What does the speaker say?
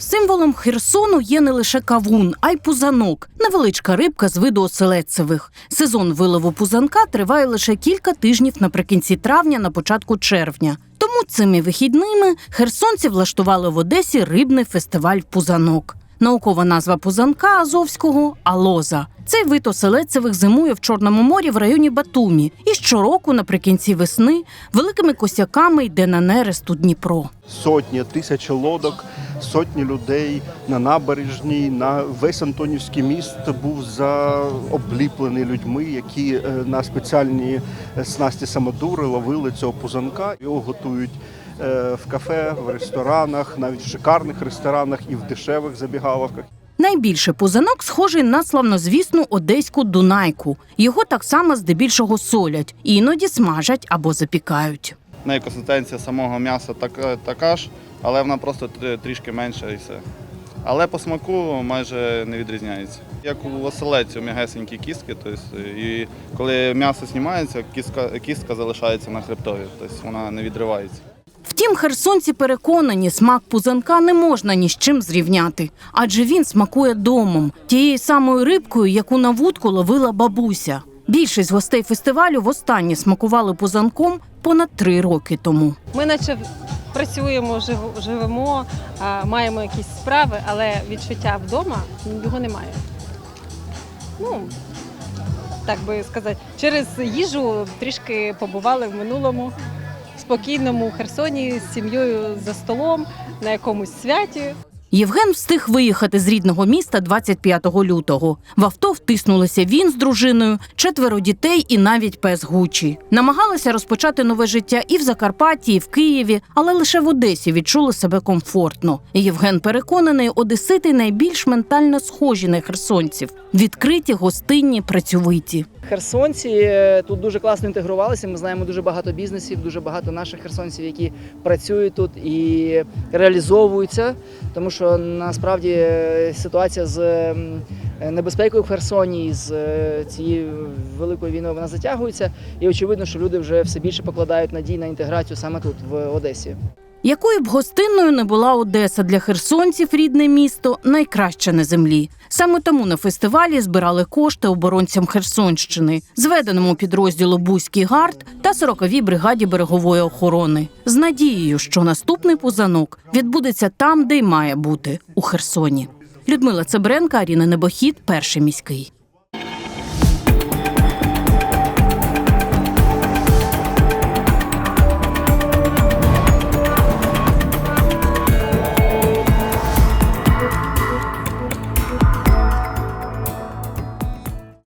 Символом Херсону є не лише кавун, а й пузанок, невеличка рибка з виду оселедцевих. Сезон вилову пузанка триває лише кілька тижнів наприкінці травня, на початку червня. Тому цими вихідними херсонці влаштували в Одесі рибний фестиваль пузанок. Наукова назва пузанка азовського алоза. Цей вид оселедцевих зимує в Чорному морі в районі Батумі. І щороку, наприкінці весни, великими косяками йде на нерест у Дніпро. сотні, тисячі лодок, сотні людей на набережній, на весь Антонівський міст був заобліплений людьми, які е, на спеціальні е, снасті самодури ловили цього пузанка. Його готують е, в кафе, в ресторанах, навіть в шикарних ресторанах і в дешевих забігаловках. Найбільше пузанок схожий на славнозвісну одеську дунайку. Його так само здебільшого солять, іноді смажать або запікають. Неї консистенція самого м'яса така, така ж, але вона просто трішки менша і все. Але по смаку майже не відрізняється. Як у оселедці, у м'ягесенькі кістки, тобто, і коли м'ясо знімається, кістка, кістка залишається на хребтові, тобто вона не відривається. Втім, херсонці переконані, смак пузанка не можна ні з чим зрівняти, адже він смакує домом, тією самою рибкою, яку на вудку ловила бабуся. Більшість гостей фестивалю востаннє смакували пузанком понад три роки тому. Ми наче працюємо, живемо, маємо якісь справи, але відчуття вдома його немає. Ну, так би сказати, через їжу трішки побували в минулому спокійному Херсоні з сім'єю за столом на якомусь святі. Євген встиг виїхати з рідного міста 25 лютого. В авто втиснулися він з дружиною, четверо дітей і навіть пес Гучі. Намагалися розпочати нове життя і в Закарпатті, і в Києві, але лише в Одесі відчули себе комфортно. Євген переконаний, одесити найбільш ментально схожі на херсонців, відкриті, гостинні, працьовиті. Херсонці е, тут дуже класно інтегрувалися. Ми знаємо дуже багато бізнесів, дуже багато наших херсонців, які працюють тут і реалізовуються. Тому що насправді е, ситуація з ем, небезпекою в Херсоні з е, цією великою війною вона затягується. І очевидно, що люди вже все більше покладають надій на інтеграцію саме тут, в Одесі. Якою б гостинною не була Одеса для херсонців, рідне місто найкраще на землі. Саме тому на фестивалі збирали кошти оборонцям Херсонщини, зведеному підрозділу Бузький гард та 40-й бригаді берегової охорони, з надією, що наступний пузанок відбудеться там, де й має бути у Херсоні. Людмила Цебренка, Аріна Небохід, перший міський.